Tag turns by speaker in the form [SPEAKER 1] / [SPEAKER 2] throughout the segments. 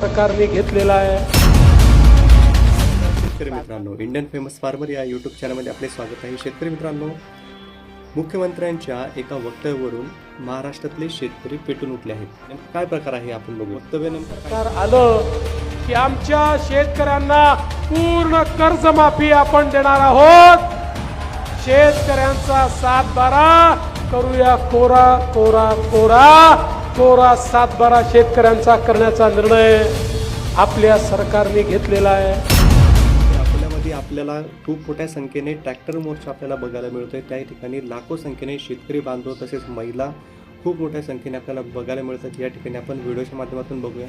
[SPEAKER 1] सरकारने घेतलेला आहे.
[SPEAKER 2] शेतकरी मित्रांनो इंडियन फेमस फार्मर या यूट्यूब चॅनलमध्ये आपले स्वागत आहे. शेतकरी मित्रांनो मुख्यमंत्र्यांच्या एका वक्तव्यावरून महाराष्ट्रातले शेतकरी पेटून उठले आहेत. काय प्रकार आहे आपण बघू वक्तव्य नेमकं काय?
[SPEAKER 1] सरकार आलं की आमच्या शेतकऱ्यांना पूर्ण कर्जमाफी आपण देणार आहोत. शेतकऱ्यांचा सात बारा करूया कोरा कोरा कोरा. कोरा सातबारा शेतकऱ्यांचा करण्याचा निर्णय आपल्या सरकारने घेतलेला आहे.
[SPEAKER 2] आपल्यामध्ये आपल्याला खूप मोठ्या संख्येने ट्रॅक्टर मोर्चा आपल्याला बघायला मिळतोय. त्या ठिकाणी लाखो संख्येने शेतकरी बांधव तसेच महिला खूप मोठ्या संख्येने आपल्याला बघायला मिळतात. या ठिकाणी आपण व्हिडिओच्या माध्यमातून बघूया.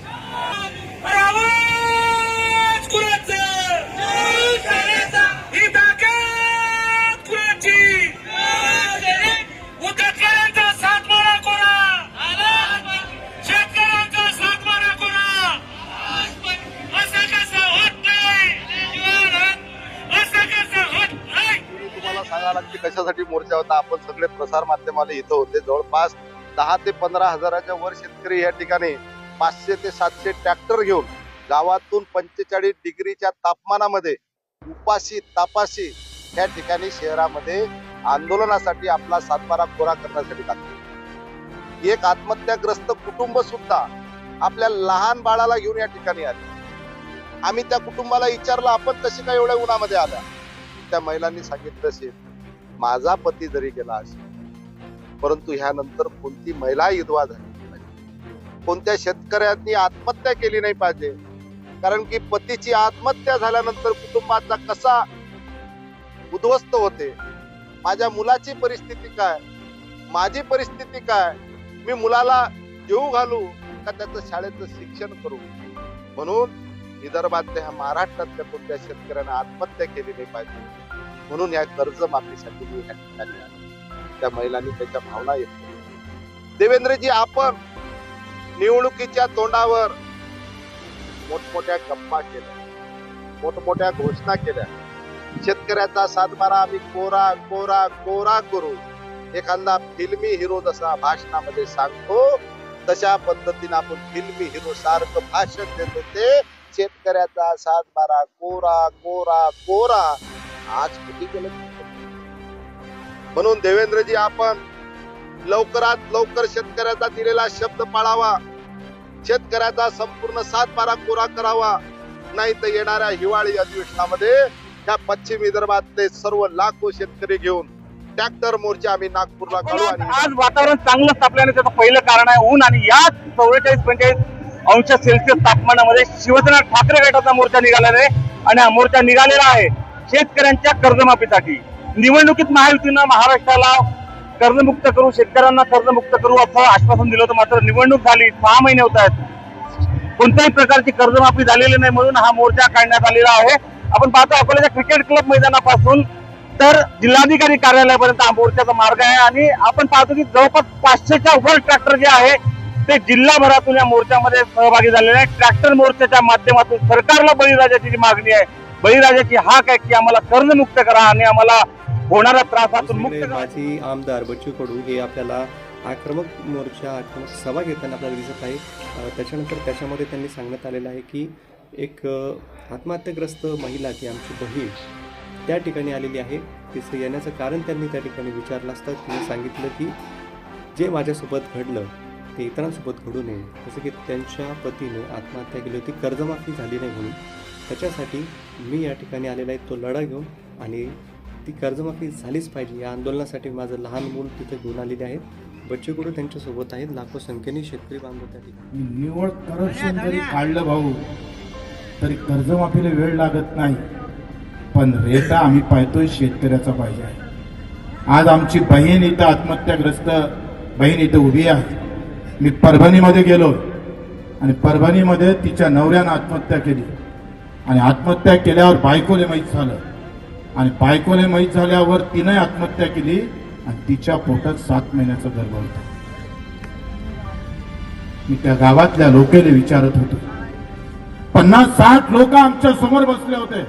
[SPEAKER 3] आपण सगळे प्रसार माध्यमाला इथं होते. जवळपास दहा ते पंधरा हजाराच्या वर शेतकरी या ठिकाणी पाचशे ते सातशे ट्रॅक्टर घेऊन गावातून पंचेचाळीस डिग्रीच्या तापमानामध्ये उपाशी तापाशी या ठिकाणी शहरामध्ये आंदोलनासाठी आपला सातबारा कोरा करण्यासाठी लागतो एक आत्महत्याग्रस्त कुटुंब सुद्धा आपल्या लहान बाळाला घेऊन या ठिकाणी आले. आम्ही त्या कुटुंबाला विचारलं आपण तशी काय एवढ्या उन्हामध्ये आल्या? त्या महिलांनी सांगितलं असेल माझा पती जरी गेला असेल परंतु ह्यानंतर कोणती महिला विधवा झाली नाही. कोणत्या शेतकऱ्यांनी आत्महत्या केली नाही पाहिजे? कारण की पतीची आत्महत्या झाल्यानंतर कुटुंबाचा कसा उद्ध्वस्त होते? माझ्या मुलाची परिस्थिती काय? माझी परिस्थिती काय? मी मुलाला जेऊ घालू का त्याचं शाळेचं शिक्षण करू? म्हणून विदर्भातल्या ह्या महाराष्ट्रातल्या कोणत्या शेतकऱ्यांना आत्महत्या केली नाही पाहिजे? म्हणून या कर्जमाफीसाठी मी या ठिकाणी आलो. त्या महिलांनी त्याच्या भावना येत देवेंद्रजी आपण निवडणुकीच्या तोंडावर मोठमोठ्या गप्पा केल्या. मोठमोठ्या घोषणा केल्या. शेतकऱ्याचा सातबारा आम्ही कोरा कोरा कोरा करू. एखादा फिल्मी हिरो जसा भाषणामध्ये सांगतो तशा पद्धतीने आपण फिल्मी हिरो सारखं भाषण देत होते शेतकऱ्याचा सातबारा कोरा कोरा कोरा. आज कुठे गेलं म्हणून देवेंद्रजी आपण लवकरात लवकर शेतकऱ्याचा दिलेला शब्द पाळावा. शेतकऱ्याचा संपूर्ण सातबारा कोरा करावा. नाही तर येणाऱ्या हिवाळी अधिवेशनामध्ये त्या पश्चिम विदर्भातले सर्व लाखो शेतकरी घेऊन ट्रॅक्टर मोर्चा आम्ही नागपूरला काढू आणि
[SPEAKER 4] आज वातावरण चांगलं तापल्याने त्याचं पहिलं कारण आहे ऊन आणि याच चौवेचाळीस पंचेचाळीस अंश सेल्सिअस तापमानामध्ये शिवसेना ठाकरे गटाचा मोर्चा निघालेला आहे आणि हा मोर्चा निघालेला आहे. शेतकऱ्यांच्या कर्जमाफीसाठी. निवडणुकीत महायुतीनं महाराष्ट्राला कर्जमुक्त करू शेतकऱ्यांना कर्जमुक्त करू असं आश्वासन दिलं होतं. मात्र निवडणूक झाली सहा महिने होत आहेत. कोणत्याही प्रकारची कर्जमाफी झालेली नाही म्हणून हा मोर्चा काढण्यात आलेला आहे. आपण पाहतो अकोल्याच्या क्रिकेट क्लब मैदानापासून तर जिल्हाधिकारी कार्यालयापर्यंत हा मोर्चाचा मार्ग आहे. आणि आपण पाहतो की जवळपास पाचशेच्या वर ट्रॅक्टर जे आहे ते जिल्हाभरातून या मोर्चामध्ये सहभागी झालेले आहे ट्रॅक्टर मोर्चाच्या माध्यमातून सरकारला बळीराजाची जी मागणी आहे बळीराजाची हाक आहे की आम्हाला कर्जमुक्त करा आणि आम्हाला होणाऱ्या त्रासातून मुक्त
[SPEAKER 2] माझी आमदार बच्चू कडू हे आपल्याला आक्रमक मोर्चा आक्रमक सभा घेताना आपल्याला दिसत आहे. त्याच्यानंतर त्याच्यामध्ये त्यांनी सांगण्यात आलेलं आहे की एक आत्महत्याग्रस्त महिला की आमची बहीण त्या ठिकाणी आलेली आहे. तिचं येण्याचं कारण त्यांनी त्या ठिकाणी विचारलं असतं. तिने सांगितलं की जे माझ्यासोबत घडलं ते इतरांसोबत घडू नये. जसं की त्यांच्या पतीने आत्महत्या केली होती. कर्जमाफी झाली नाही म्हणून. त्याच्यासाठी मी या ठिकाणी आलेला आहे तो लढा घेऊन. आणि ती कर्जमाफी झालीच पाहिजे. या आंदोलनासाठी माझं लहान मूल तिथे घेऊन आलेले आहेत. बच्चे कुठे त्यांच्यासोबत आहेत? लाखो संख्येने शेतकरी बांधव त्या ठिकाणी.
[SPEAKER 5] निवड करप्शन जरी काढलं भाऊ तरी कर्जमाफीला वेळ लागत नाही. पण रेटा आम्ही पाहतोय शेतकऱ्याचा पाहिजे आहे. आज आमची बहीण इथं आत्महत्याग्रस्त बहीण इथं उभी आहे. मी परभणीमध्ये गेलो आणि परभणीमध्ये तिच्या नवऱ्यानं आत्महत्या केली. आणि आत्महत्या केल्यावर बायकोने माहीत झालं. आणि बायकोने माहीत झाल्यावर तिने आत्महत्या केली आणि तिच्या पोटात सात महिन्याचं गर्भ होता. मी त्या गावातल्या लोकेले विचारत होतो. पन्नास साठ लोक आमच्यासमोर बसले होते.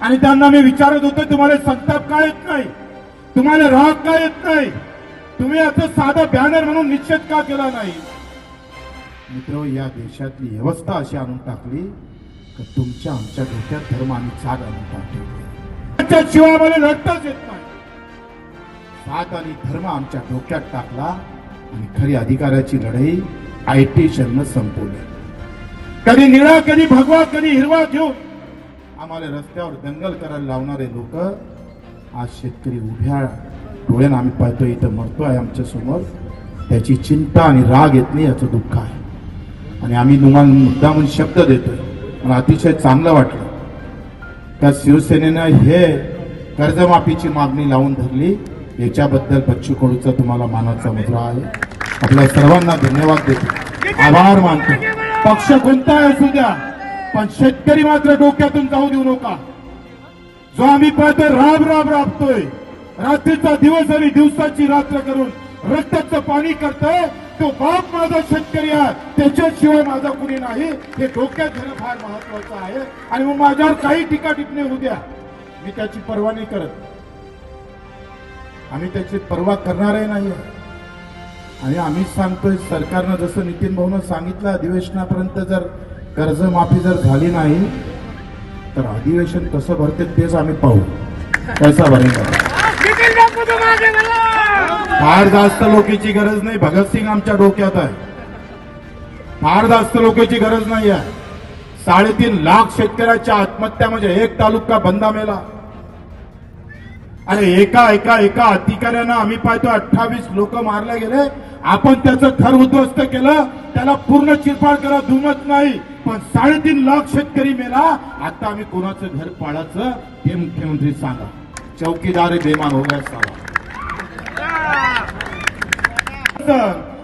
[SPEAKER 5] आणि त्यांना मी विचारत होतो तुम्हाला संताप का येत नाही? तुम्हाला राग का येत नाही? तुम्ही असं साधा बॅनर म्हणून निश्चित का केला नाही? मित्र या देशातली व्यवस्था अशी आणून टाकली तुमच्या आमच्या डोक्यात धर्म आणि जाग टाकली त्याच्याशिवाय आम्हाला लढताच येत नाही. जात आणि धर्म आमच्या डोक्यात टाकला आणि खरी अधिकाराची लढाई आय टी शरण संपवली. कधी निळा कधी भगवा कधी हिरवा घेऊन आम्हाला रस्त्यावर दंगल करायला लावणारे लोक आज शेतकरी उभ्या डोळ्यानं आम्ही पाहतो इथं मरतो आहे आमच्यासमोर. त्याची चिंता आणि राग येत नाही याचं दुःख आहे. आणि आम्ही तुम्हाला मुद्दा म्हणून शब्द देतोय. मला अतिशय चांगलं वाटलं. त्या शिवसेनेनं हे कर्जमाफीची मागणी लावून धरली. याच्याबद्दल बच्चू कडूचा तुम्हाला मानाचा मुद्रा आहे. आपल्या सर्वांना धन्यवाद देतो. आभार मानतो. पक्ष कोणताही असू द्या पण शेतकरी मात्र डोक्यातून जाऊ देऊ नका. जो आम्ही पाहतोय राब राब राबतोय. रात्रीचा दिवस आणि दिवसाची रात्र करून रक्ताचं पाणी करतोय. तो बाप माझा शेतकरी आहे त्याच्याशिवाय माझा कुणी नाही. हे डोक्यात घेणं फार महत्वाचं आहे. आणि मग माझ्यावर काही टीका टिपणे होऊ द्या. मी त्याची पर्वा नाही करत. आम्ही त्याची पर्वा करणारही नाही आणि आम्ही सांगतोय सरकारनं जसं नितीन भाऊनं सांगितलं अधिवेशनापर्यंत जर कर्जमाफी जर झाली नाही तर अधिवेशन कसं भरते तेच आम्ही पाहू. कसा भरेल फार जास्त लोकेची गरज नाही. भगतसिंग आमच्या डोक्यात आहे. फार जास्त लोकेची गरज नाही आहे. साडेतीन लाख शेतकऱ्याच्या आत्महत्या म्हणजे एक तालुका बंदा मेला अरे एका एका एका अधिकाऱ्यानं आम्ही पाहतो अठ्ठावीस लोक मारले गेले. आपण त्याचं घर उद्ध्वस्त केलं. त्याला पूर्ण चिरफाड करा दुमत नाही. पण साडेतीन लाख शेतकरी मेला. आता आम्ही कोणाचं घर पाडायचं हे मुख्यमंत्री सांगा. चौकीदार बेमान हो गया साला.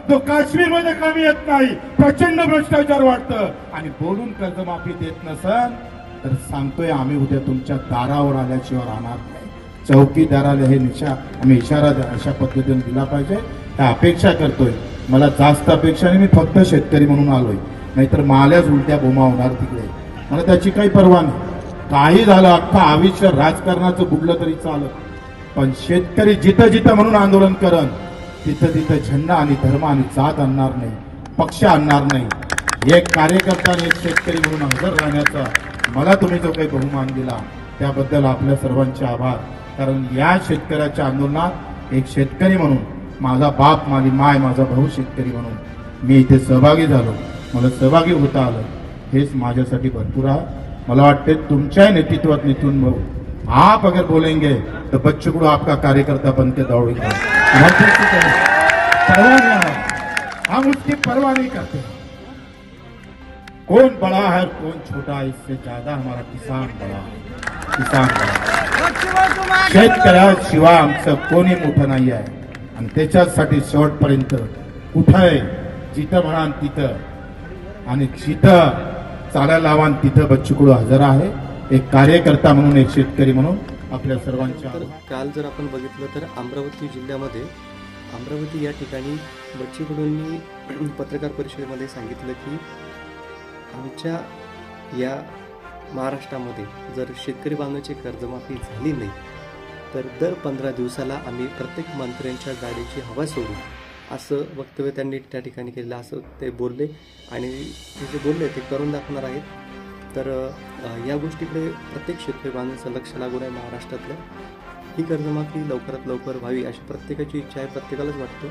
[SPEAKER 5] तो काश्मीरमध्ये कमी येत नाही. प्रचंड भ्रष्टाचार वाटतं आणि बोलून कर्जमाफी देत नसन तर सांगतोय आम्ही उद्या तुमच्या दारावर आल्याशिवाय राहणार नाही. चौकीदाराला हे निशा आम्ही इशारा अशा पद्धतीने दिला पाहिजे. त्या अपेक्षा करतोय. मला जास्त अपेक्षा नाही मी फक्त शेतकरी म्हणून आलोय. नाहीतर माल्याच उलट्या बोमा होणार तिकडे. मला त्याची काही पर्वा नाही. काही झालं अख्खं आयुष्य राजकारणाचं बुडलं तरी चालत. पण शेतकरी जिथं जिथं म्हणून आंदोलन करन तिथं तिथं झेंडा आणि धर्म आणि जात आणणार नाही पक्ष आणणार नाही. एक कार्यकर्ता आणि एक शेतकरी म्हणून हजर राहण्याचा मला तुम्ही जो काही बहुमान दिला त्याबद्दल आपल्या सर्वांचे आभार. कारण या शेतकऱ्याच्या आंदोलनात एक शेतकरी म्हणून माझा बाप माझी माय माझा भाऊ शेतकरी म्हणून मी इथे सहभागी झालो. मला सहभागी होता आलं. हेच माझ्यासाठी भरपूर आहे. मला वाटते तुमच्या नेतृत्वात नितीन भाऊ आप अगर बोलेंगे तो बच्चों को आपका कार्यकर्ता बन के दौड़ेगा भरपूर परवाह नहीं है। हम उसकी परवाह नहीं करते. कौन बड़ा है कोण कौन छोटा है इससे ज्यादा हमारा किसान बड़ा है. किसान बड़ा है. शेतकऱ्याशिवाय आमचं कोणी मोठं नाही आहे. आणि त्याच्यासाठी शेवटपर्यंत कुठं आहे? जिथं म्हणाल तिथं. आणि जिथं साडा लावान तिथं बच्चूकडू हजर आहे. एक कार्यकर्ता म्हणून एक शेतकरी म्हणून आपल्या सर्वांच्या
[SPEAKER 2] काल जर आपण बघितलं तर अमरावती जिल्ह्यामध्ये अमरावती या ठिकाणी बच्चूकडूंनी पत्रकार परिषदेमध्ये सांगितलं की आमच्या या महाराष्ट्रामध्ये जर शेतकरी बांधवाची कर्जमाफी झाली नाही तर दर पंधरा दिवसाला आम्ही प्रत्येक मंत्र्यांच्या गाडीची हवा सोडू असं वक्तव्य त्यांनी त्या ठिकाणी केलेलं असं ते बोलले. आणि ते जे बोलले ते करून दाखवणार आहेत. तर या गोष्टीकडे प्रत्येक शेतकरी बांधवांचं लक्ष लागून आहे महाराष्ट्रातलं. ही कर्जमाफी लवकरात लवकर व्हावी अशी प्रत्येकाची इच्छा आहे प्रत्येकालाच वाटतो.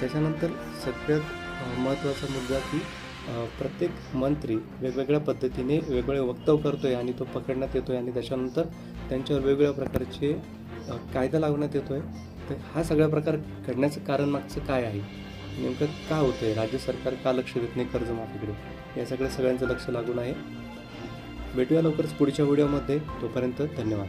[SPEAKER 2] त्याच्यानंतर सगळ्यात महत्त्वाचा मुद्दा की प्रत्येक मंत्री वेगवेगळ्या पद्धतीने वेगवेगळे वक्तव्य करतोय आणि तो पकडण्यात येतोय आणि त्याच्यानंतर त्यांच्यावर वेगवेगळ्या प्रकारचे कायदा लावण्यात येतोय. तर हा सगळा प्रकार घडण्याचं कारण मागचं काय आहे? नेमकं का होतं आहे राज्य सरकार का लक्ष देत नाही कर्जमाफीकडे? या सगळ्या सगळ्यांचं लक्ष लागून आहे. भेटूया लवकरच पुढच्या व्हिडिओमध्ये. तोपर्यंत धन्यवाद.